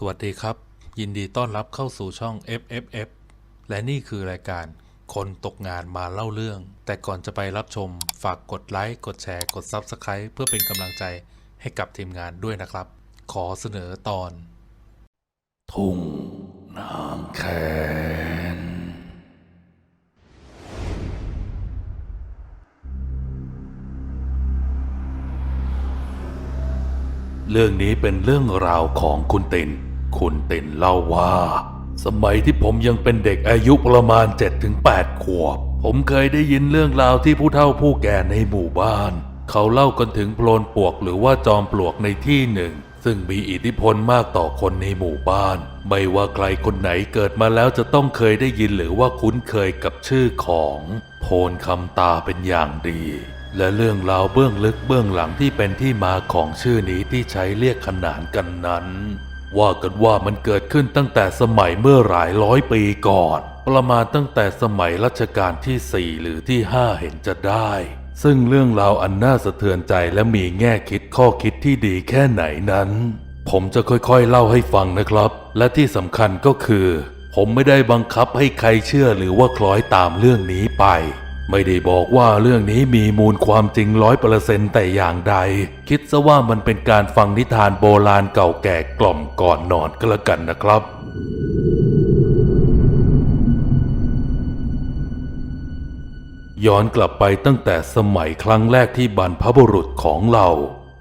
สวัสดีครับ ยินดีต้อนรับเข้าสู่ช่อง FFF และนี่คือรายการ คนตกงานมาเล่าเรื่อง แต่ก่อนจะไปรับชมฝากกดไลค์ กดแชร์ กด Subscribe เพื่อเป็นกำลังใจให้กับทีมงานด้วยนะครับ ขอเสนอตอน ทุ่งน้ำแคนเรื่องนี้เป็นเรื่องราวของคุณติน คุณตินเล่าว่า สมัยที่ผมยังเป็นเด็กอายุประมาณ 7-8 ขวบ ผมเคยได้ยินเรื่องราวที่ผู้เฒ่าผู้แก่ในหมู่บ้าน เขาเล่ากันถึงโพลนปวกหรือว่าจอมปลวกในที่หนึ่ง ซึ่งมีอิทธิพลมากต่อคนในหมู่บ้าน ไม่ว่าใครคนไหนเกิดมาแล้วจะต้องเคยได้ยินหรือว่าคุ้นเคยกับชื่อของโพนคำตาเป็นอย่างดีและเรื่องราวเบื้องลึกเบื้องหลังที่เป็นที่มาของชื่อนี้ที่ใช้เรียกขนานกันนั้น ว่ากันว่ามันเกิดขึ้นตั้งแต่สมัยเมื่อหลายร้อยปีก่อน ประมาณตั้งแต่สมัยรัชกาลที่ 4 หรือที่ 5 เห็นจะได้ ซึ่งเรื่องราวอันน่าสะเทือนใจและมีแง่คิดข้อคิดที่ดีแค่ไหนนั้น ผมจะค่อยๆเล่าให้ฟังนะครับ และที่สำคัญก็คือ ผมไม่ได้บังคับให้ใครเชื่อหรือว่าคล้อยตามเรื่องนี้ไป ไม่ได้บอกว่าเรื่องนี้มีมูลความจริงร้อยเปอร์เซนต์แต่อย่างใด คิดซะว่ามันเป็นการฟังนิทานโบราณเก่าแก่กล่อมก่อนนอนก็แล้วกันนะครับย้อนกลับไปตั้งแต่สมัยครั้งแรกที่บรรพบุรุษของเรา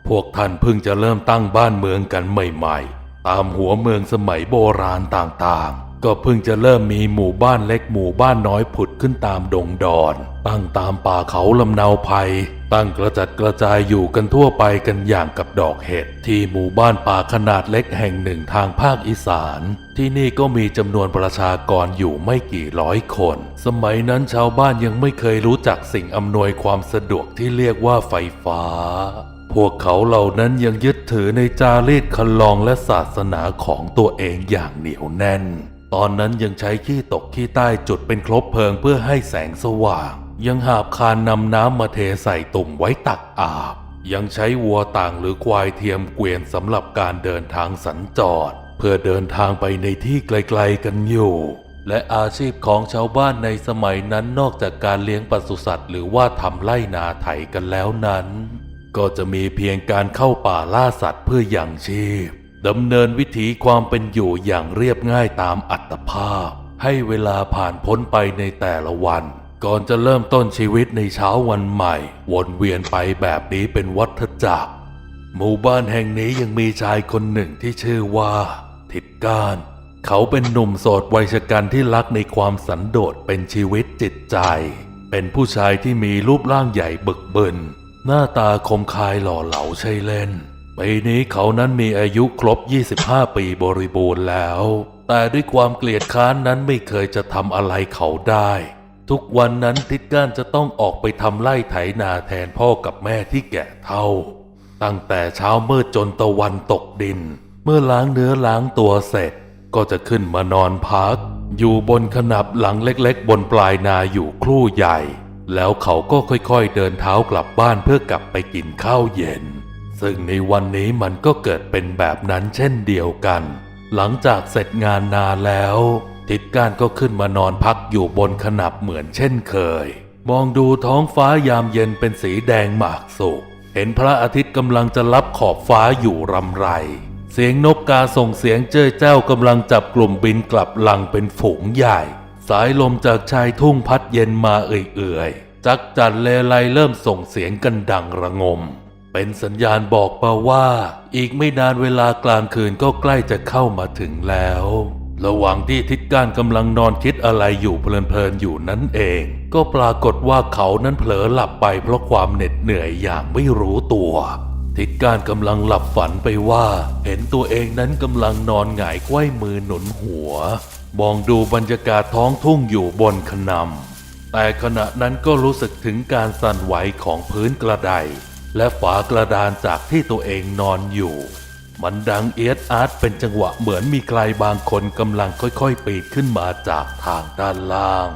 พวกท่านเพิ่งจะเริ่มตั้งบ้านเมืองกันใหม่ๆ ตามหัวเมืองสมัยโบราณต่างๆ ก็เพิ่งจะเริ่มมีหมู่บ้านเล็กหมู่บ้านน้อยผุดขึ้นตามดงดอน ตั้งตามป่าเขาลำเนาภัย ตั้งกระจัดกระจายอยู่กันทั่วไปกันอย่างกับดอกเห็ด ที่หมู่บ้านป่าขนาดเล็กแห่งหนึ่งทางภาคอีสาน ที่นี่ก็มีจำนวนประชากรอยู่ไม่กี่ร้อยคน สมัยนั้นชาวบ้านยังไม่เคยรู้จักสิ่งอำนวยความสะดวกที่เรียกว่าไฟฟ้าพวกเขาเหล่านั้นยังยึดถือในจารีตคันลองและศาสนาของตัวเองอย่างเหนียวแน่น ตอนนั้นยังใช้ขี้ตกขี้ใต้จุดเป็นครบเพลิงเพื่อให้แสงสว่าง ยังหาบคานนำน้ำมาเทใส่ตุ่มไว้ตักอาบ ยังใช้วัวต่างหรือควายเทียมเกวียนสำหรับการเดินทางสัญจร เพื่อเดินทางไปในที่ไกลๆกันอยู่ และอาชีพของชาวบ้านในสมัยนั้นนอกจากการเลี้ยงปศุสัตว์หรือว่าทำไร่นาไถกันแล้วนั้น ก็จะมีเพียงการเข้าป่าล่าสัตว์เพื่ออย่างชีพดำเนินวิถีความเป็นอยู่อย่างเรียบง่ายตามอัตภาพ ให้เวลาผ่านพ้นไปในแต่ละวัน ก่อนจะเริ่มต้นชีวิตในเช้าวันใหม่ วนเวียนไปแบบนี้เป็นวัฏจักร หมู่บ้านแห่งนี้ยังมีชายคนหนึ่งที่ชื่อว่า ทิดก้าน เขาเป็นหนุ่มโสดวัยชะกันที่รักในความสันโดษเป็นชีวิตจิตใจ เป็นผู้ชายที่มีรูปร่างใหญ่บึกบึน หน้าตาคมคายหล่อเหลาใช่เล่นปีนี้เขานั้นมีอายุครบ 25 ปีบริบูรณ์แล้ว แต่ด้วยความเกลียดค้านนั้นไม่เคยจะทำอะไรเขาได้ ทุกวันนั้นทิดก้านจะต้องออกไปทำไร่ไถนาแทนพ่อกับแม่ที่แก่เฒ่า ตั้งแต่เช้ามืดจนตะวันตกดิน เมื่อล้างเนื้อล้างตัวเสร็จ ก็จะขึ้นมานอนพัก อยู่บนขนับหลังเล็กๆ บนปลายนาอยู่ครู่ใหญ่ แล้วเขาก็ค่อยๆเดินเท้ากลับบ้านเพื่อกลับไปกินข้าวเย็น ซึ่งในวันนี้มันก็เกิดเป็นแบบนั้นเช่นเดียวกัน หลังจากเสร็จงานนาแล้ว ทิดก้านก็ขึ้นมานอนพักอยู่บนขนับเหมือนเช่นเคย มองดูท้องฟ้ายามเย็นเป็นสีแดงหมากสุกเห็นพระอาทิตย์กำลังจะรับขอบฟ้าอยู่รำไร เสียงนกกาส่งเสียงเจ้ยเจ้ากำลังจับกลุ่มบินกลับลังเป็นฝูงใหญ่ สายลมจากชายทุ่งพัดเย็นมาเอื่อยๆ จักจันเลไลเริ่มส่งเสียงกันดังระงม เป็นสัญญาณบอกมาว่า อีกไม่นานเวลากลางคืนก็ใกล้จะเข้ามาถึงแล้ว ระหว่างที่ทิดก้านกำลังนอนคิดอะไรอยู่เพลินๆอยู่นั้นเอง ก็ปรากฏว่าเขานั้นเผลอหลับไปเพราะความเหน็ดเหนื่อยอย่างไม่รู้ตัว ทิดก้านกำลังหลับฝันไปว่า เห็นตัวเองนั้นกำลังนอนหงายไขว้มือหนุนหัว มองดูบรรยากาศท้องทุ่งอยู่บนขนำแต่ขณะนั้นก็รู้สึกถึงการสั่นไหวของพื้นกระไดและฝากระดานจากที่ตัวเองนอนอยู่ มันดังเอียดอาร์ตเป็นจังหวะเหมือนมีใครบางคนกำลังค่อยๆปีนขึ้นมาจากทางด้านล่าง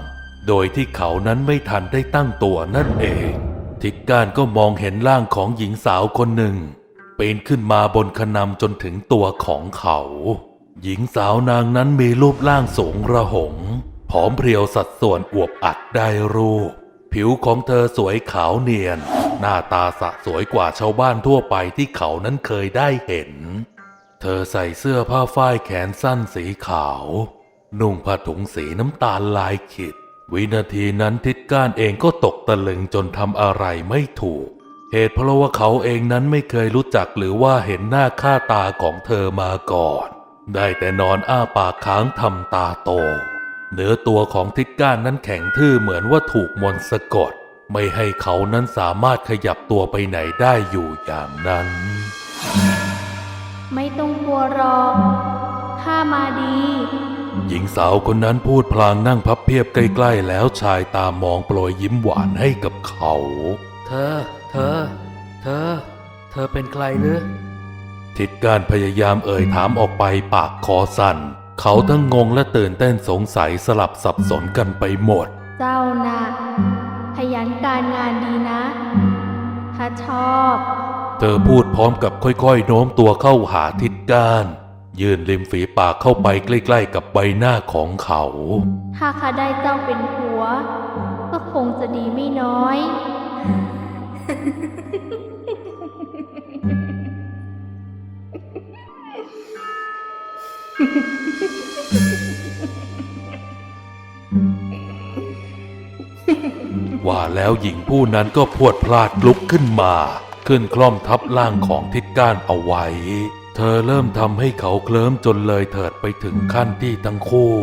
โดยที่เขานั้นไม่ทันได้ตั้งตัวนั่นเอง ทิดก้านก็มองเห็นร่างของหญิงสาวคนหนึ่งปีนขึ้นมาบนขนำจนถึงตัวของเขา หญิงสาวนางนั้นมีรูปร่างสูงระหงผอมเพรียวสัดส่วนอวบอัดได้รูป ผิวของเธอสวยขาวเนียน หน้าตาสะสวยกว่าชาวบ้านทั่วไปที่เขานั้นเคยได้เห็น เธอใส่เสื้อผ้าฝ้ายแขนสั้นสีขาว นุ่งผ้าถุงสีน้ำตาลลายขีดวินาทีนั้นทิดก้านเองก็ตกตะลึงจนทำอะไรไม่ถูก เหตุเพราะว่าเขาเองนั้นไม่เคยรู้จักหรือว่าเห็นหน้าค่าตาของเธอมาก่อน ได้แต่นอนอ้าปากค้างทำตาโต เนื้อตัวของทิดก้านนั้นแข็งทื่อเหมือนว่าถูกมนต์สะกด ไม่ให้เขานั้นสามารถขยับตัวไปไหนได้อยู่อย่างนั้น ไม่ต้องกลัวหรอกข้ามาดี หญิงสาวคนนั้นพูดพลางนั่งพับเพียบใกล้ๆ แล้วชายตามองโปรยยิ้มหวานให้กับเขา เธอ เธอ เธอ เธอเป็นใครหรือทิดการพยายามเอ่ยถามออกไปปากคอสั่น เขาทั้งงงและตื่นเต้นสงสัยสลับสับสนกันไปหมด เจ้านะขยันการงานดีนะข้าชอบ เธอพูดพร้อมกับค่อยๆ โน้มตัวเข้าหาทิดการยื่นริมฝีปากเข้าไปใกล้ๆ กับใบหน้าของเขา ถ้าข้าได้เจ้าเป็นผัว ก็คงจะดีไม่น้อย แล้วหญิงผู้นั้นก็พวดพลาดลุกขึ้นมา ขึ้นคล่อมทับร่างของทิดก้านเอาไว้ เธอเริ่มทำให้เขาเคลิ้มจนเลยเถิดไปถึงขั้นที่ทั้งคู่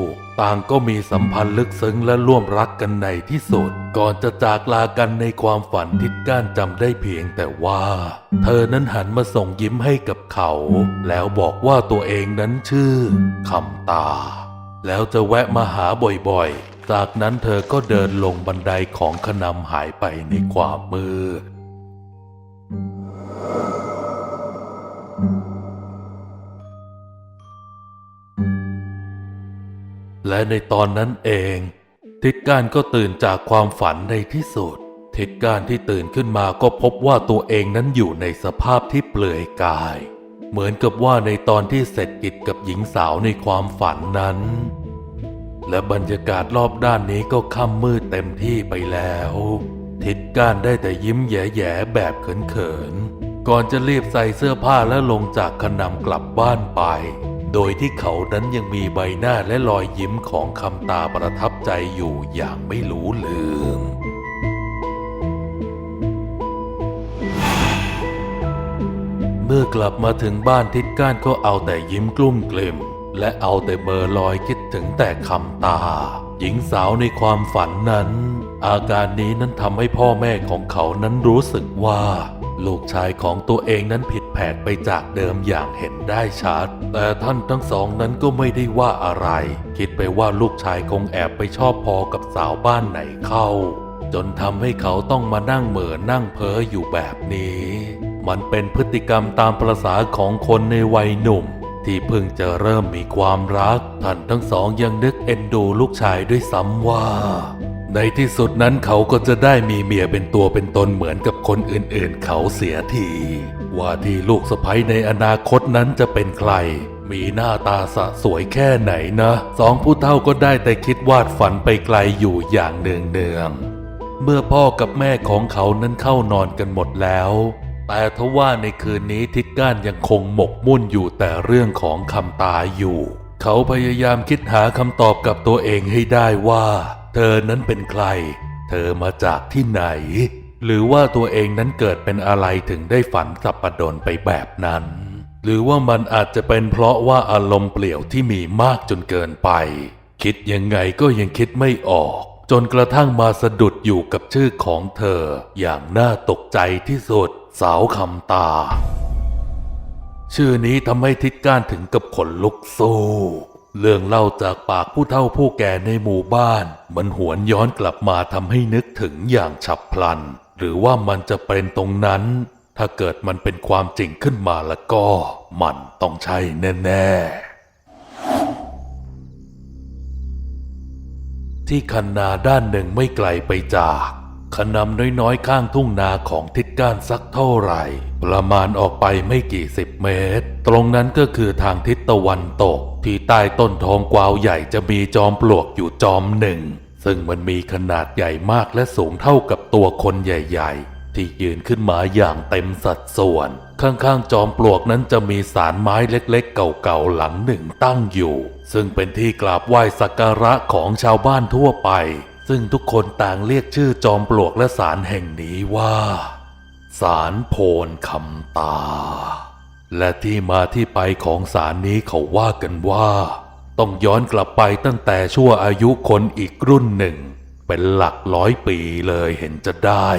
ต่างก็มีสัมพันธ์ลึกซึ้งและร่วมรักกันในที่สุด ก่อนจะจากลากันในความฝันทิดก้านจำได้เพียงแต่ว่า เธอนั้นหันมาส่งยิ้มให้กับเขา แล้วบอกว่าตัวเองนั้นชื่อคำตา แล้วจะแวะมาหาบ่อยๆ จากนั้นเธอก็เดินลงบันไดของขนำหายไปในความมืดและในตอนนั้นเอง ทิดการก็ตื่นจากความฝันในที่สุด ทิดการที่ตื่นขึ้นมาก็พบว่าตัวเองนั้นอยู่ในสภาพที่เปลือยกาย เหมือนกับว่าในตอนที่เสร็จกิจกับหญิงสาวในความฝันนั้น และบรรยากาศรอบด้านนี้ก็ค่ำมืดเต็มที่ไปแล้ว ทิดก้านได้แต่ยิ้มแย่ๆแบบเขินๆ ก่อนจะรีบใส่เสื้อผ้าและลงจากขนำกลับบ้านไป โดยที่เขานั้นยังมีใบหน้าและรอยยิ้มของคำตาประทับใจอยู่อย่างไม่รู้ลืมเมื่อกลับมาถึงบ้านทิดก้านก็เอาแต่ยิ้มกลุ้มกลิ่ม และเอาแต่เบอร์ลอยคิดถึงแต่คำตา หญิงสาวในความฝันนั้น อาการนี้นั้นทำให้พ่อแม่ของเขานั้นรู้สึกว่า ลูกชายของตัวเองนั้นผิดแผกไปจากเดิมอย่างเห็นได้ชัด แต่ท่านทั้งสองนั้นก็ไม่ได้ว่าอะไร คิดไปว่าลูกชายคงแอบไปชอบพอกับสาวบ้านไหนเข้า จนทำให้เขาต้องมานั่งเหม่อนั่งเพ้ออยู่แบบนี้ มันเป็นพฤติกรรมตามประษาของคนในวัยหนุ่ม ที่เพิ่งจะเริ่มมีความรัก ท่านทั้งสองยังนึกเอ็นดูลูกชายด้วยซ้ำว่า ในที่สุดนั้นเขาก็จะได้มีเมียเป็นตัวเป็นตนเหมือนกับคนอื่นๆ เขาเสียที ว่าที่ลูกสะใภ้ในอนาคตนั้นจะเป็นใคร มีหน้าตาสะสวยแค่ไหนนะสองผู้เฒ่าก็ได้แต่คิดวาดฝันไปไกลอยู่อย่างเนืองๆเมื่อพ่อกับแม่ของเขานั้นเข้านอนกันหมดแล้ว แต่ทว่าในคืนนี้ทิดก้านยังคงหมกมุ่นอยู่แต่เรื่องของคำตายอยู่ เขาพยายามคิดหาคำตอบกับตัวเองให้ได้ว่า เธอนั้นเป็นใคร เธอมาจากที่ไหน หรือว่าตัวเองนั้นเกิดเป็นอะไรถึงได้ฝันสับปะดนไปแบบนั้น หรือว่ามันอาจจะเป็นเพราะว่าอารมณ์เปลี่ยวที่มีมากจนเกินไป คิดยังไงก็ยังคิดไม่ออก จนกระทั่งมาสะดุดอยู่กับชื่อของเธออย่างน่าตกใจที่สุด สาวคำตา ชื่อนี้ทำให้ทิดก้านถึงกับขนลุกสู้เรื่องเล่าจากปากผู้เฒ่าผู้แก่ในหมู่บ้าน มันหวนย้อนกลับมาทำให้นึกถึงอย่างฉับพลัน หรือว่ามันจะเป็นตรงนั้น ถ้าเกิดมันเป็นความจริงขึ้นมาแล้วก็ มันต้องใช่แน่ ๆ ที่คันนาด้านหนึ่งไม่ไกลไปจาก ขนำน้อยๆข้างทุ่งนาของทิศก้านสักเท่าไหร่ ประมาณออกไปไม่กี่สิบเมตร ตรงนั้นก็คือทางทิศตะวันตก ที่ใต้ต้นทองกวาวใหญ่จะมีจอมปลวกอยู่จอมหนึ่ง ซึ่งมันมีขนาดใหญ่มากและสูงเท่ากับตัวคนใหญ่ๆ ที่ยืนขึ้นมาอย่างเต็มสัดส่วน ข้างๆจอมปลวกนั้นจะมีสารไม้เล็กๆ เก่าๆหลังหนึ่งตั้งอยู่ ซึ่งเป็นที่กราบไหว้สักการะของชาวบ้านทั่วไป ซึ่งทุกคนต่างเรียกชื่อจอมปลวกและสารแห่งนี้ว่า สารโพนคำตา และที่มาที่ไปของสารนี้เขาว่ากันว่า ต้องย้อนกลับไปตั้งแต่ชั่วอายุคนอีกรุ่นหนึ่ง เป็นหลักร้อยปีเลยเห็นจะได้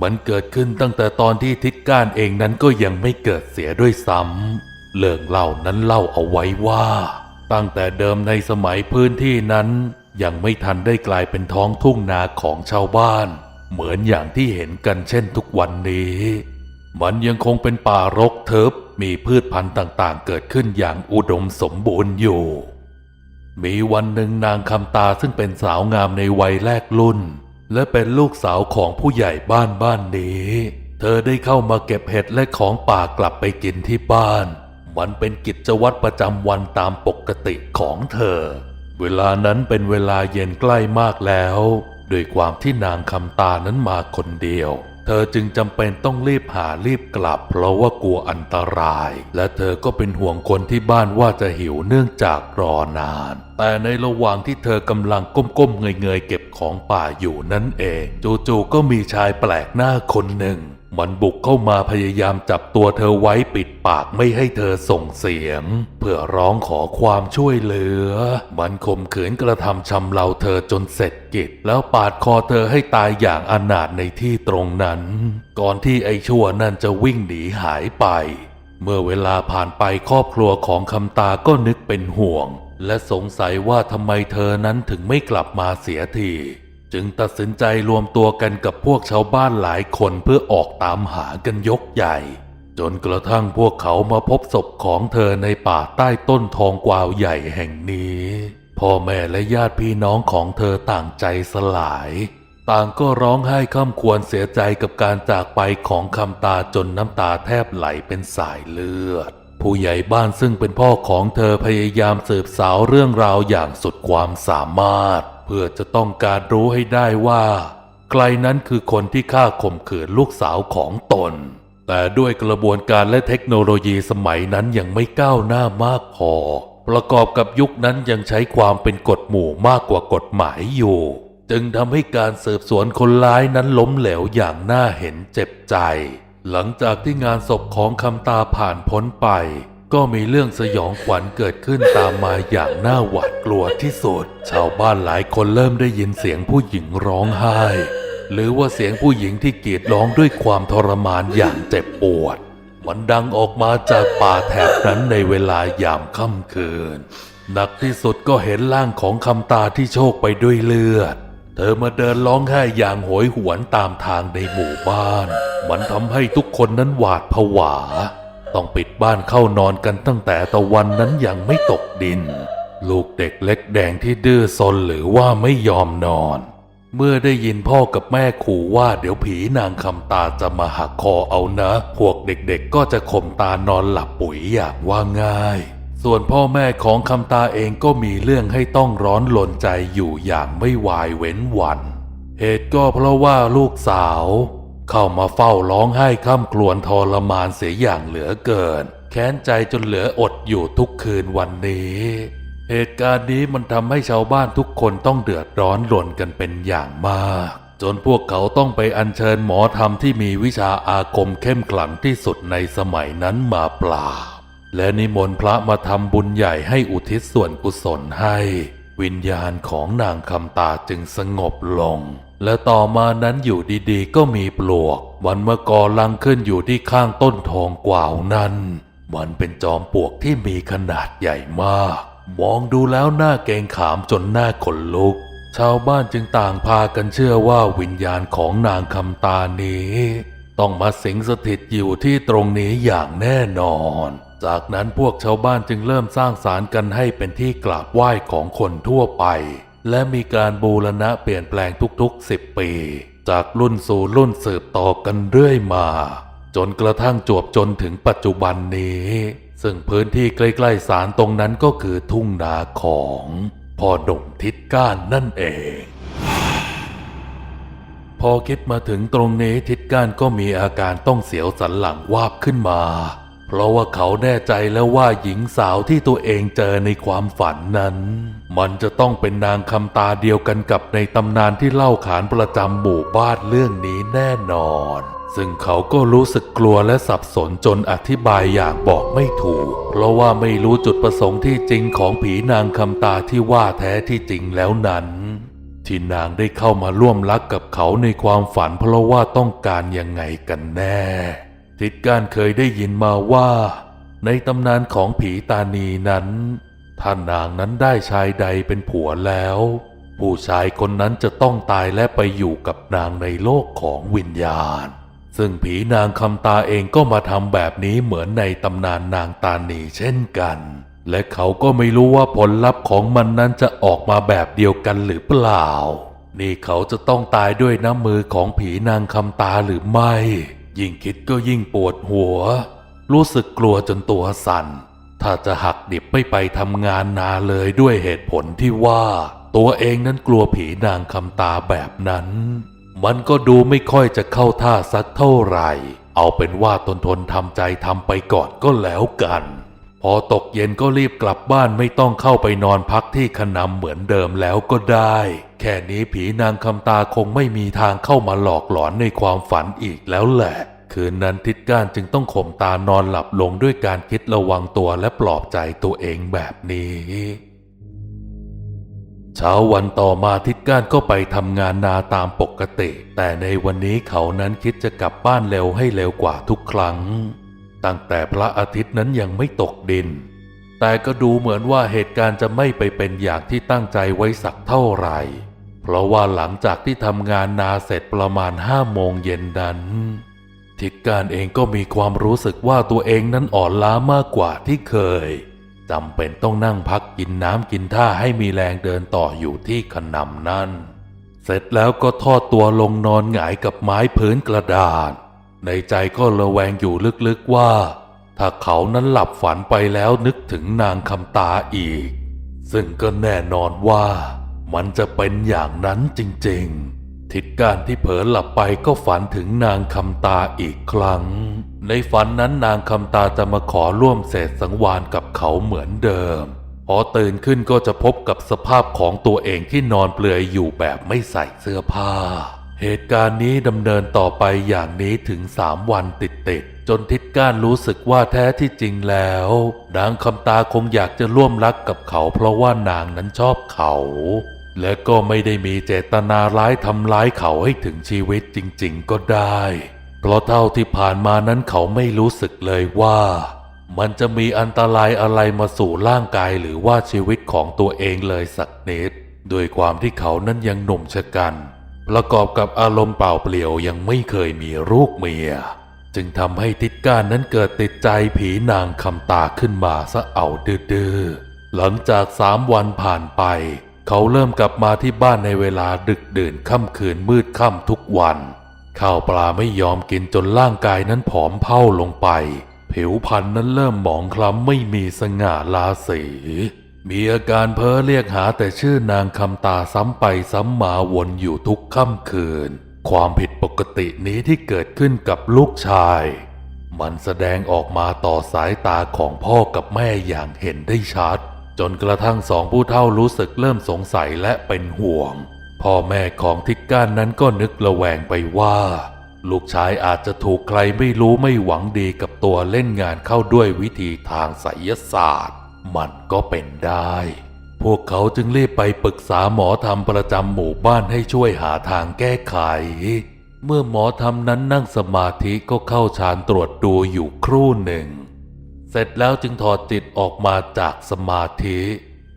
มันเกิดขึ้นตั้งแต่ตอนที่ทิศก้านเองนั้นก็ยังไม่เกิดเสียด้วยซ้ำเรื่องเล่านั้นเล่าเอาไว้ว่า ตั้งแต่เดิมในสมัยพื้นที่นั้น ยังไม่ทันได้กลายเป็นท้องทุ่งนาของชาวบ้าน เหมือนอย่างที่เห็นกันเช่นทุกวันนี้ มันยังคงเป็นป่ารกทึบมีพืชพันธุ์ต่างๆ เกิดขึ้นอย่างอุดมสมบูรณ์อยู่ มีวันหนึ่งนางคำตาซึ่งเป็นสาวงามในวัยแรกรุ่น และเป็นลูกสาวของผู้ใหญ่บ้านบ้านนี้ เธอได้เข้ามาเก็บเห็ดและของป่ากลับไปกินที่บ้าน มันเป็นกิจวัตรประจำวันตามปกติของเธอ เวลานั้นเป็นเวลาเย็นใกล้มากแล้วด้วยความที่นางคำตานั้นมาคนเดียว เธอจึงจำเป็นต้องรีบหารีบกลับ เพราะว่ากลัวอันตราย และเธอก็เป็นห่วงคนที่บ้านว่าจะหิวเนื่องจากรอนาน แต่ในระหว่างที่เธอกำลังก้มๆเงยๆเก็บของป่าอยู่นั่นเอง จู่ๆก็มีชายแปลกหน้าคนหนึ่ง มันบุกเข้ามาพยายามจับตัวเธอไว้ปิดปากไม่ให้เธอส่งเสียง เพื่อร้องขอความช่วยเหลือ มันข่มขืนกระทำชำเราเธอจนเสร็จกิจ แล้วปาดคอเธอให้ตายอย่างอนาถในที่ตรงนั้น ก่อนที่ไอ้ชั่วนั่นจะวิ่งหนีหายไป เมื่อเวลาผ่านไปครอบครัวของคำตาก็นึกเป็นห่วง และสงสัยว่าทำไมเธอนั้นถึงไม่กลับมาเสียที จึงตัดสินใจรวมตัวกันกับพวกชาวบ้านหลายคนเพื่อออกตามหากันยกใหญ่ จนกระทั่งพวกเขามาพบศพของเธอในป่าใต้ต้นทองกวาวใหญ่แห่งนี้ พ่อแม่และญาติพี่น้องของเธอต่างใจสลาย ต่างก็ร้องไห้ข้ามควรเสียใจกับการจากไปของคำตาจนน้ำตาแทบไหลเป็นสายเลือด ผู้ใหญ่บ้านซึ่งเป็นพ่อของเธอพยายามสืบสาวเรื่องราวอย่างสุดความสามารถ เพื่อจะต้องการรู้ให้ได้ว่า ใครนั้นคือคนที่ฆ่าข่มขืนลูกสาวของตน แต่ด้วยกระบวนการและเทคโนโลยีสมัยนั้นยังไม่ก้าวหน้ามากพอ ประกอบกับยุคนั้นยังใช้ความเป็นกฎหมู่มากกว่ากฎหมายอยู่ จึงทำให้การสืบสวนคนร้ายนั้นล้มเหลวอย่างน่าเห็นเจ็บใจ หลังจากที่งานศพของคำตาผ่านพ้นไป ก็มีเรื่องสยองขวัญเกิดขึ้นตามมาอย่างน่าหวาดกลัวที่สุด ชาวบ้านหลายคนเริ่มได้ยินเสียงผู้หญิงร้องไห้ หรือว่าเสียงผู้หญิงที่กรีดร้องด้วยความทรมานอย่างเจ็บปวด มันดังออกมาจากป่าแถบนั้นในเวลายามค่ำคืน หนักที่สุดก็เห็นร่างของคำตาที่โชคไปด้วยเลือด เธอมาเดินร้องไห้อย่างโหยหวนตามทางในหมู่บ้าน มันทำให้ทุกคนนั้นหวาดผวา ต้องปิดบ้านเข้านอนกันตั้งแต่ตะวันนั้นยังไม่ตกดิน ลูกเด็กเล็กแดงที่ดื้อซนหรือว่าไม่ยอมนอน เมื่อได้ยินพ่อกับแม่ขู่ว่าเดี๋ยวผีนางคำตาจะมาหักคอเอานะ พวกเด็กๆก็จะข่มตานอนหลับปุ๋ยอย่างว่าง่าย ส่วนพ่อแม่ของคำตาเองก็มีเรื่องให้ต้องร้อนลนใจอยู่อย่างไม่วายเว้นวัน เหตุก็เพราะว่าลูกสาว เข้ามาเฝ้าร้องไห้ข้ามครวญทรมานเสียอย่างเหลือเกิน แค้นใจจนเหลืออดอยู่ทุกคืนวันนี้ เหตุการณ์นี้มันทำให้ชาวบ้านทุกคนต้องเดือดร้อนรนกันเป็นอย่างมาก จนพวกเขาต้องไปอัญเชิญหมอธรรมที่มีวิชาอาคมเข้มขลังที่สุดในสมัยนั้นมาปราบและนิมนต์พระมาทำบุญใหญ่ให้อุทิศส่วนกุศลให้ วิญญาณของนางคำตาจึงสงบลง และต่อมานั้นอยู่ดีๆ ก็มีปลวก มันมากอลังขึ้นอยู่ที่ข้างต้นทองกวาวนั้น มันเป็นจอมปลวกที่มีขนาดใหญ่มาก มองดูแล้วหน้าเกงขามจนหน้าขนลุก ชาวบ้านจึงต่างพากันเชื่อว่าวิญญาณของนางคำตานี้ ต้องมาสิงสถิตอยู่ที่ตรงนี้อย่างแน่นอน จากนั้นพวกชาวบ้านจึงเริ่มสร้างศาลกันให้เป็นที่กราบไหว้ของคนทั่วไป และมีการบูรณะเปลี่ยนแปลงทุกๆ 10 ปี จากรุ่นสู่รุ่นสืบต่อกันเรื่อยมา จนกระทั่งจวบจนถึงปัจจุบันนี้ ซึ่งพื้นที่ใกล้ๆศาลตรงนั้นก็คือทุ่งนาของพ่อหนุ่มทิศก้านนั่นเอง พอคิดมาถึงตรงนี้ทิศก้านก็มีอาการต้องเสียวสันหลังวาบขึ้นมา เพราะว่าเขาแน่ใจแล้วว่าหญิงสาวที่ตัวเองเจอในความฝันนั้น มันจะต้องเป็นนางคำตาเดียวกันกับในตำนานที่เล่าขานประจำหมู่บ้านเรื่องนี้แน่นอน ซึ่งเขาก็รู้สึกกลัวและสับสนจนอธิบายอย่างบอกไม่ถูก เพราะว่าไม่รู้จุดประสงค์ที่จริงของผีนางคำตาที่ว่าแท้ที่จริงแล้วนั้นที่นางได้เข้ามาร่วมรักกับเขาในความฝันเพราะว่าต้องการยังไงกันแน่ ทิดการเคยได้ยินมาว่า ในตำนานของผีตานีนั้นถ้านางนั้นได้ชายใดเป็นผัวแล้ว ผู้ชายคนนั้นจะต้องตายและไปอยู่กับนางในโลกของวิญญาณ ซึ่งผีนางคำตาเองก็มาทำแบบนี้เหมือนในตำนานนางตานีเช่นกัน และเขาก็ไม่รู้ว่าผลลัพธ์ของมันนั้นจะออกมาแบบเดียวกันหรือเปล่า นี่เขาจะต้องตายด้วยน้ำมือของผีนางคำตาหรือไม่ ยิ่งคิดก็ยิ่งปวดหัว รู้สึกกลัวจนตัวสั่น ถ้าจะหักดิบไม่ไปทำงานนาเลยด้วยเหตุผลที่ว่า ตัวเองนั้นกลัวผีนางคำตาแบบนั้น มันก็ดูไม่ค่อยจะเข้าท่าสักเท่าไหร่ เอาเป็นว่าทนทนทำใจทำไปก่อนก็แล้วกัน พอตกเย็นก็รีบกลับบ้านไม่ต้องเข้าไปนอนพักที่ขนำเหมือนเดิมแล้วก็ได้ แค่นี้ผีนางคำตาคงไม่มีทางเข้ามาหลอกหลอนในความฝันอีกแล้วแหละ คืนนั้นทิดก้านจึงต้องข่มตานอนหลับลงด้วยการคิดระวังตัวและปลอบใจตัวเองแบบนี้ เช้าวันต่อมาทิดก้านก็ไปทำงานนาตามปกติ แต่ในวันนี้เขานั้นคิดจะกลับบ้านเร็วให้เร็วกว่าทุกครั้ง ตั้งแต่พระอาทิตย์นั้นยังไม่ตกดิน แต่ก็ดูเหมือนว่าเหตุการณ์จะไม่ไปเป็นอย่างที่ตั้งใจไว้สักเท่าไหร่ เพราะว่าหลังจากที่ทำงานนาเสร็จประมาณห้าโมงเย็นนั้นทิดการเองก็มีความรู้สึกว่าตัวเองนั้นอ่อนล้ามากกว่าที่เคยจำเป็นต้องนั่งพักกินน้ำกินท่าให้มีแรงเดินต่ออยู่ที่ขนำนั่น เสร็จแล้วก็ทอดตัวลงนอนหงายกับไม้พื้นกระดาษ ในใจก็ระแวงอยู่ลึกๆว่า ถ้าเขานั้นหลับฝันไปแล้วนึกถึงนางคำตาอีก ซึ่งก็แน่นอนว่า มันจะเป็นอย่างนั้นจริงๆ ทิศการที่เผลอหลับไปก็ฝันถึงนางคำตาอีกครั้ง ในฝันนั้นนางคำตาจะมาขอร่วมเศษสังวานกับเขาเหมือนเดิม พอตื่นขึ้นก็จะพบกับสภาพของตัวเองที่นอนเปลือยอยู่แบบไม่ใส่เสื้อผ้า เหตุการณ์นี้ดำเนินต่อไปอย่างนี้ถึงสามวันติดๆจนทิดก้านรู้สึกว่าแท้ที่จริงแล้ว นางคำตาคงอยากจะร่วมรักกับเขา เพราะว่านางนั้นชอบเขา และก็ไม่ได้มีเจตนาร้ายทำร้ายเขาให้ถึงชีวิตจริง ๆ ก็ได้ เพราะเท่าที่ผ่านมานั้นเขาไม่รู้สึกเลยว่า มันจะมีอันตรายอะไรมาสู่ร่างกายหรือว่าชีวิตของตัวเองเลยสักนิดด้วยความที่เขานั้นยังหนุ่มชะกัน ประกอบกับอารมณ์เปล่าเปลี่ยวยังไม่เคยมีลูกเมีย จึงทำให้ทิดการนั้นเกิดติดใจผีนางคำตาขึ้นมาซะเอาดื้อหลังจากสามวันผ่านไป เขาเริ่มกลับมาที่บ้านในเวลาดึกดื่นค่ำคืนมืดค่ำทุกวันข้าวปลาไม่ยอมกินจนร่างกายนั้นผอมเผาลงไป ผิวพรรณนั้นเริ่มหมองคล้ำไม่มีสง่าราศี มีอาการเพ้อเรียกหาแต่ชื่อนางคำตาซ้ำไปซ้ำมาวนอยู่ทุกค่ำคืน ความผิดปกตินี้ที่เกิดขึ้นกับลูกชาย มันแสดงออกมาต่อสายตาของพ่อกับแม่อย่างเห็นได้ชัด จนกระทั่งสองผู้เฒ่ารู้สึกเริ่มสงสัยและเป็นห่วง พ่อแม่ของทิกก้านนั้นก็นึกระแวงไปว่า ลูกชายอาจจะถูกใครไม่รู้ไม่หวังดีกับตัวเล่นงานเข้าด้วยวิธีทางไสยศาสตร์ มันก็เป็นได้ พวกเขาจึงรีบไปปรึกษาหมอธรรมประจำหมู่บ้านให้ช่วยหาทางแก้ไข เมื่อหมอธรรมนั้นนั่งสมาธิก็เข้าฌานตรวจดูอยู่ครู่หนึ่ง เสร็จแล้วจึงถอดจิตออกมาจากสมาธิ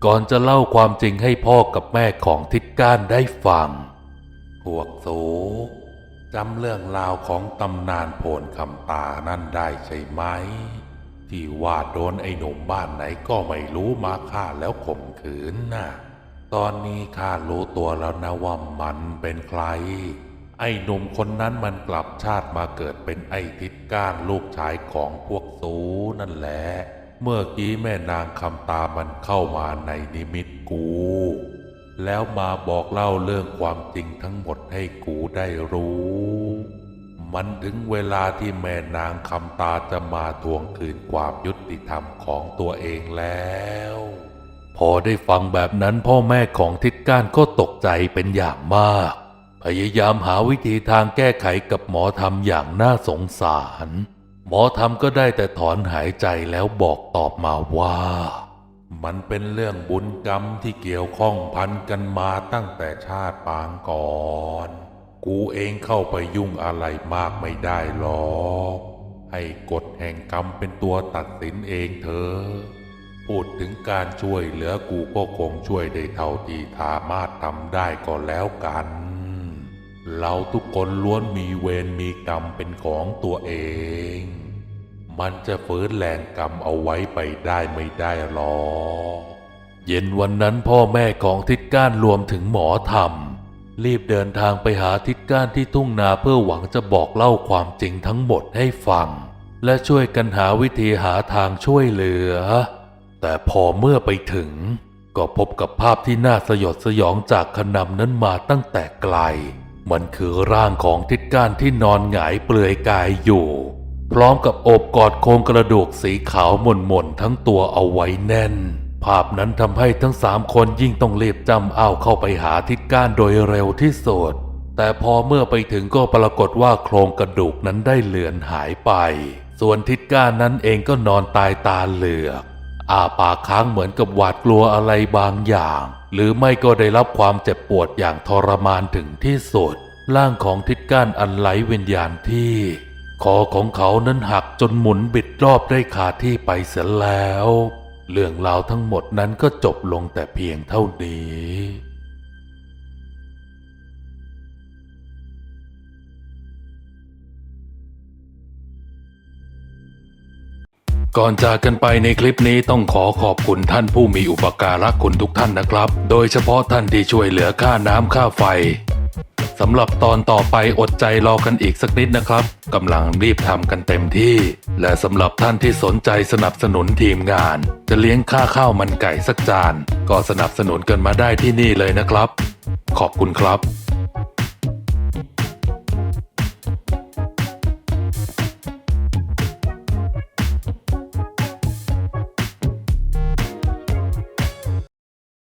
ก่อนจะเล่าความจริงให้พ่อกับแม่ของทิดก้านได้ฟังพวกสูจำเรื่องราวของตำนานโผนคำตานั่นได้ใช่ไหม ที่ว่าโดนไอ้หนุ่มบ้านไหนก็ไม่รู้มาฆ่าแล้วข่มขืนน่ะ ตอนนี้ข้ารู้ตัวแล้วนะว่ามันเป็นใคร ไอ้หนุ่มคนนั้นมันกลับชาติมาเกิดเป็นไอ้ทิศก้านลูกชายของพวกสูนั่นแหละ เมื่อกี้แม่นางคำตามันเข้ามาในนิมิตกู แล้วมาบอกเล่าเรื่องความจริงทั้งหมดให้กูได้รู้ มันถึงเวลาที่แม่นางคำตาจะมาทวงคืนความยุติธรรมของตัวเองแล้ว พอได้ฟังแบบนั้นพ่อแม่ของทิดก้านก็ตกใจเป็นอย่างมาก พยายามหาวิธีทางแก้ไขกับหมอธรรมอย่างน่าสงสาร หมอธรรมก็ได้แต่ถอนหายใจแล้วบอกตอบมาว่า มันเป็นเรื่องบุญกรรมที่เกี่ยวข้องพันกันมาตั้งแต่ชาติปางก่อน กูเองเข้าไปยุ่งอะไรมากไม่ได้หรอกให้กฎแห่งกรรมเป็นตัวตัดสินเองเถอะพูดถึงการช่วยเหลือกูก็คงช่วยได้เท่าที่สามารถทำได้ก็แล้วกัน เราทุกคนล้วนมีเวรมีกรรมเป็นของตัวเอง มันจะฝืนแรงกรรมเอาไว้ไปได้ไม่ได้หรอกเย็นวันนั้นพ่อแม่ของทิดก้านรวมถึงหมอธรรม รีบเดินทางไปหาทิดก้านที่ทุ่งนาเพื่อหวังจะบอกเล่าความจริงทั้งหมดให้ฟัง และช่วยกันหาวิธีหาทางช่วยเหลือ แต่พอเมื่อไปถึง ก็พบกับภาพที่น่าสยดสยองจากขนำนั้นมาตั้งแต่ไกล มันคือร่างของทิดก้านที่นอนหงายเปลือยกายอยู่ พร้อมกับโอบกอดโครงกระดูกสีขาวหม่นๆทั้งตัวเอาไว้แน่น ภาพนั้นทำให้ทั้งสามคนยิ่งต้องเรียบจำเอาเข้าไปหาทิดก้านโดยเร็วที่สุด แต่พอเมื่อไปถึงก็ปรากฏว่าโครงกระดูกนั้นได้เลือนหายไป ส่วนทิดก้านนั้นเองก็นอนตายตาเหลือกอาปากค้างเหมือนกับหวาดกลัวอะไรบางอย่าง หรือไม่ก็ได้รับความเจ็บปวดอย่างทรมานถึงที่สุด ร่างของทิดก้านอันไร้วิญญาณที่คอของเขานั้นหักจนหมุนบิดรอบได้ขาดที่ไปเสียแล้ว เรื่องราวทั้งหมดนั้นก็จบลงแต่เพียงเท่านี้ ก่อนจากกันไปในคลิปนี้ต้องขอขอบคุณท่านผู้มีอุปการะคุณทุกท่านนะครับ โดยเฉพาะท่านที่ช่วยเหลือค่าน้ำค่าไฟ สำหรับตอนต่อไปอดใจรอกันอีกสักนิดนะครับกำลังรีบทำกันเต็มที่ และสำหรับท่านที่สนใจสนับสนุนทีมงาน จะเลี้ยงค่าข้าวมันไก่สักจาน ก็สนับสนุนกันมาได้ที่นี่เลยนะครับ ขอบคุณครับ